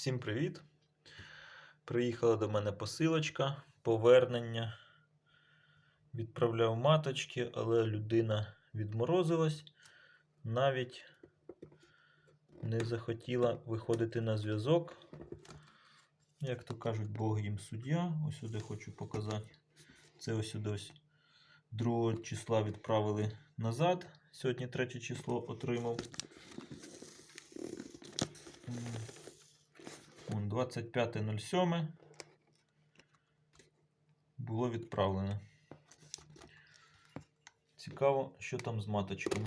Всім привіт! Приїхала до мене посилочка, повернення. Відправляв маточки, але людина відморозилась, навіть не захотіла виходити на зв'язок. Як то кажуть, Бог їм суддя. Ось сюди хочу показати. Це ось сюди ось 2 числа відправили назад. Сьогодні 3 число отримав. М. Вон 25.07 було відправлено. Цікаво, що там з маточками.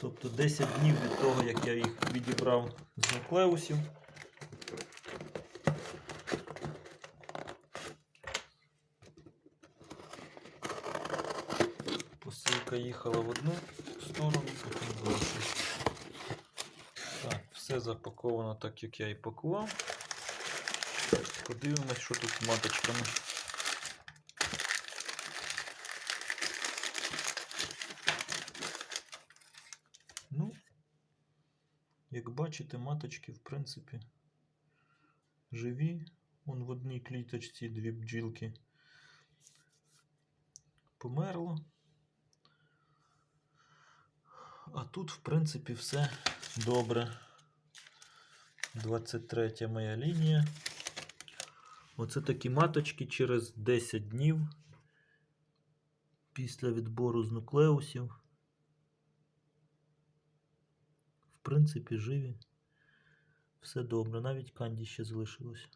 Тобто 10 днів від того, як я їх відібрав з нуклеусів. Посилка їхала в одну сторону, потім в іншу. Так, все запаковано так, як я і пакував. Подивимось, що тут з маточками. Ну, як бачите, маточки, в принципі, живі. Вон в одній кліточці дві бджілки померло. А тут, в принципі, все добре. 23 моя лінія. Оце такі маточки через 10 днів після відбору з нуклеусів. В принципі, живі. Все добре. Навіть канді ще залишилось.